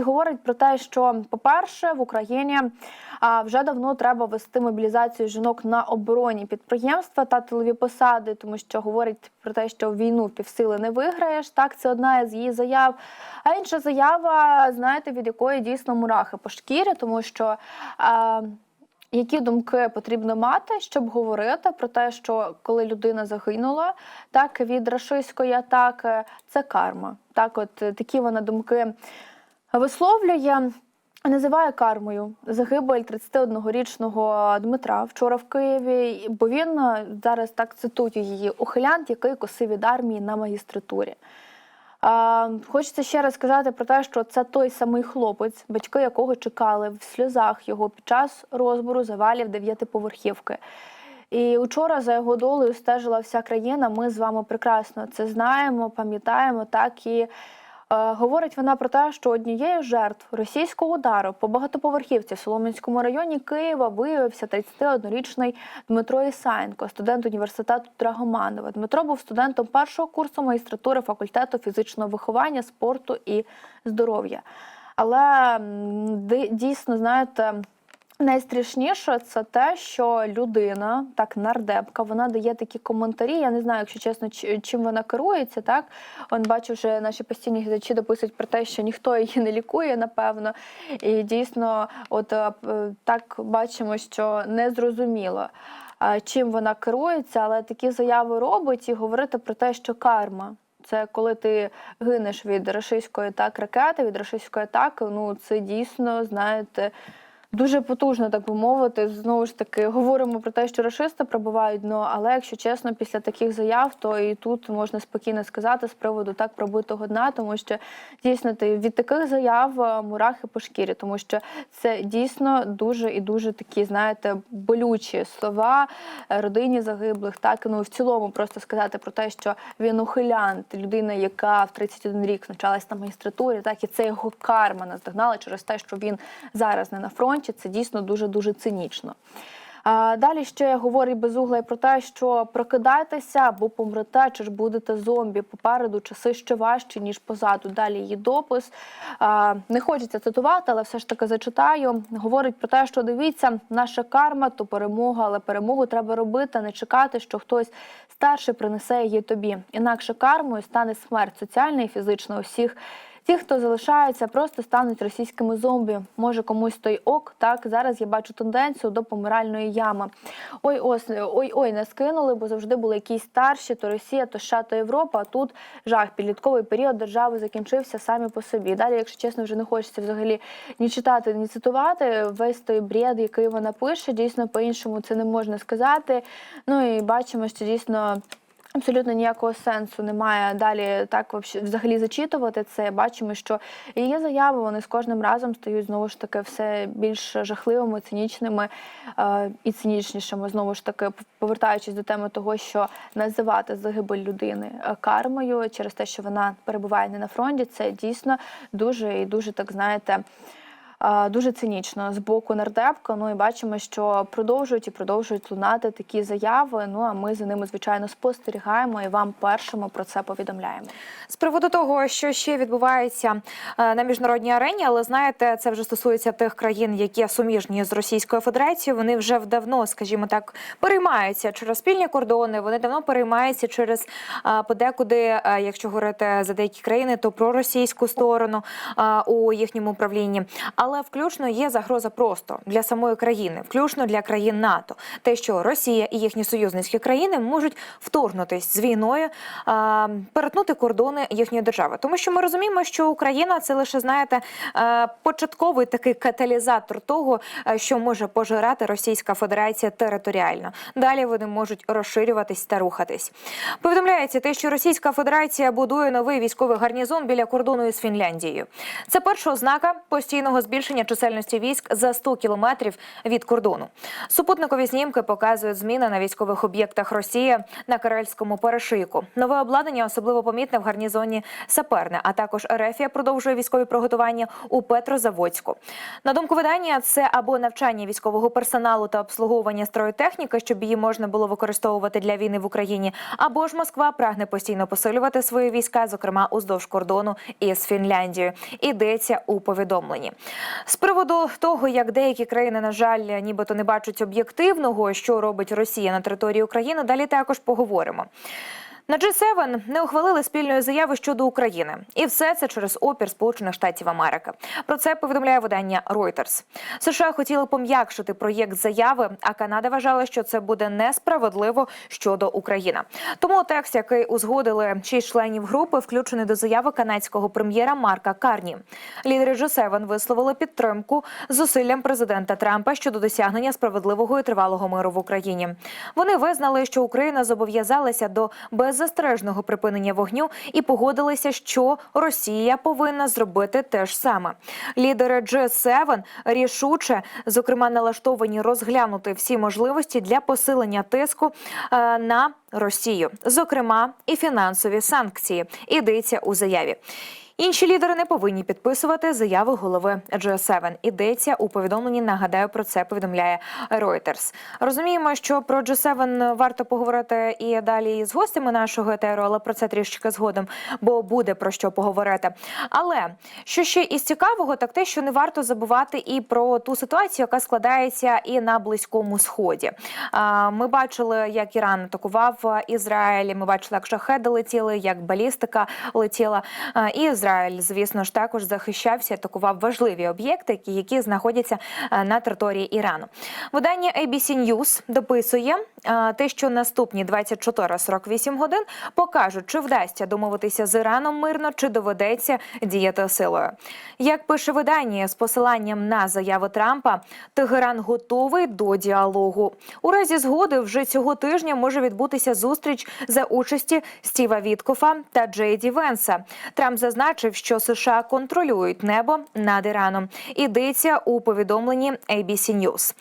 говорить про те, що, по-перше, в Україні вже давно треба вести мобілізацію жінок на оборонні підприємства та тилові посади, тому що говорить про те, що війну півсили не виграєш. Так, це одна з її заяв. А інша заява, знаєте, від якої дійсно мурахи по шкірі, тому що. Які думки потрібно мати, щоб говорити про те, що коли людина загинула, так від рашистської атаки, це карма. Так, от такі вона думки висловлює. Називає кармою загибель 31-річного Дмитра вчора в Києві, бо він е, зараз так цитую її ухилянт, який косив від армії на магістратурі. А, Хочеться ще раз сказати про те, що це той самий хлопець, батьки якого чекали в сльозах його під час розбору завалів дев'ятиповерхівки. І учора за його долею стежила вся країна. Ми з вами прекрасно це знаємо, пам'ятаємо. Так і говорить вона про те, що однією з жертв російського удару по багатоповерхівці в Солом'янському районі Києва виявився 31-річний Дмитро Ісаєнко, студент університету Драгоманова. Дмитро був студентом першого курсу магістратури факультету фізичного виховання, спорту і здоров'я. Але дійсно, знаєте. Найстрашніше це те, що людина, так нардепка, вона дає такі коментарі. Я не знаю, якщо чесно, чим вона керується. Так он бачу, вже наші постійні глядачі дописують про те, що ніхто її не лікує, напевно. І дійсно, от е, так бачимо, що не зрозуміло. Чим вона керується, але такі заяви робить і говорити про те, що карма. Це коли ти гинеш від рашистської так ракети, від рашистської атаки. Ну це дійсно, знаєте, дуже потужно, так би мовити. Знову ж таки, говоримо про те, що рашисти пробивають дно, але якщо чесно, після таких заяв, то і тут можна спокійно сказати з приводу так пробитого дна, тому що дійсно ти від таких заяв е, мурахи по шкірі, тому що це дійсно дуже і дуже такі, знаєте, болючі слова е, родині загиблих. Так ну в цілому просто сказати про те, що він ухилянт, людина, яка в 31 рік навчалась на магістратурі, так і це його карма наздогнала через те, що він зараз не на фронті. Це дійсно дуже дуже цинічно. Далі ще говорить безугла про те, що прокидайтеся або помрете, чи ж будете зомбі. Попереду часи ще важчі, ніж позаду. Далі її допис. Не хочеться цитувати, але все ж таки зачитаю. Говорить про те, що дивіться, наша карма то перемога, але перемогу треба робити, не чекати, що хтось старший принесе її тобі. Інакше кармою стане смерть соціальна і фізична усіх. Ті, хто залишаються, просто стануть російськими зомбі. Може комусь той ок. Так зараз я бачу тенденцію до помиральної ями. Ой, ось ой, ой, не скинули, бо завжди були якісь старші, то Росія, то США, то Європа. А тут жах. Підлітковий період держави закінчився самі по собі. Далі, якщо чесно, вже не хочеться взагалі ні читати, ні цитувати. Весь той бред, який вона пише, дійсно по-іншому це не можна сказати. Ну і бачимо, що дійсно. Абсолютно ніякого сенсу немає далі так взагалі зачитувати це. Бачимо, що її заяви вони з кожним разом стають знову ж таки все більш жахливими, цинічними е, і цинічнішими. Знову ж таки, повертаючись до теми того, що називати загибель людини е, кармою через те, що вона перебуває не на фронті, це дійсно дуже і дуже так знаєте. Дуже цинічно з боку нардепка. Ну і бачимо, що продовжують і продовжують лунати такі заяви. Ну а ми за ними звичайно спостерігаємо і вам першими про це повідомляємо. З приводу того, що ще відбувається е, на міжнародній арені, але знаєте, це вже стосується тих країн, які суміжні з Російською Федерацією. Вони вже давно, скажімо так, переймаються через спільні кордони. Вони давно переймаються через е, подекуди, е, якщо говорити за деякі країни, то про російську сторону у їхньому управлінні. Але включно є загроза просто для самої країни, включно для країн НАТО. Те, що Росія і їхні союзницькі країни можуть вторгнутись з війною, перетнути кордони їхньої держави, тому що ми розуміємо, що Україна це лише знаєте е, початковий такий каталізатор того, е, що може пожирати Російська Федерація територіально. Далі вони можуть розширюватись та рухатись. Повідомляється те, що Російська Федерація будує новий військовий гарнізон біля кордону із Фінляндією. Це перша ознака постійного збільшення збільшення чисельності військ за 100 кілометрів від кордону. Супутникові знімки показують зміни на військових об'єктах Росії на Карельському перешийку. Нове обладнання особливо помітне в гарнізоні Саперне, а також Ерефія продовжує військові приготування у Петрозаводську. На думку видання, це або навчання військового персоналу та обслуговування строєтехніки, щоб її можна було використовувати для війни в Україні, або ж Москва прагне постійно посилювати свої війська, зокрема уздовж кордону із Фінляндією. Йдеться у повідомленні. З приводу того, як деякі країни, на жаль, нібито не бачать об'єктивного, що робить Росія на території України. Далі також поговоримо. На G7 не ухвалили спільної заяви щодо України, і все це через опір Сполучених Штатів Америки. Про це повідомляє видання Reuters. США хотіли пом'якшити проєкт заяви, а Канада вважала, що це буде несправедливо щодо України. Тому текст, який узгодили шість членів групи, включений до заяви канадського прем'єра Марка Карні. Лідери G7 висловили підтримку зусиллям президента Трампа щодо досягнення справедливого і тривалого миру в Україні. Вони визнали, що Україна зобов'язалася до беззастережного припинення вогню і погодилися, що Росія повинна зробити те ж саме. Лідери G7 рішуче, зокрема, налаштовані розглянути всі можливості для посилення тиску е, на Росію, зокрема і фінансові санкції. Ідеться у заяві. Інші лідери не повинні підписувати заяви голови G7. Ідеться у повідомленні. Нагадаю про це повідомляє Reuters. Розуміємо, що про G7 варто поговорити і далі з гостями нашого етеру, але про це трішки згодом, бо буде про що поговорити. Але що ще із цікавого, так те, що не варто забувати і про ту ситуацію, яка складається і на близькому сході. Ми бачили, як Іран атакував Ізраїль. Ми бачили, як шахеди летіли, як балістика летіла. І Ізраїль, звісно ж, також захищався, атакував важливі об'єкти, які, які знаходяться е, на території Ірану. Видання ABC News дописує те, що наступні 24-48 годин покажуть, чи вдасться домовитися з Іраном мирно, чи доведеться діяти силою. Як пише видання з посиланням на заяви Трампа, Тегеран готовий до діалогу. У разі згоди вже цього тижня може відбутися зустріч за участі Стіва Віткофа та Джейді Венса. Трамп зазначив, що США контролюють небо над Іраном. Ідеться у повідомленні ABC News.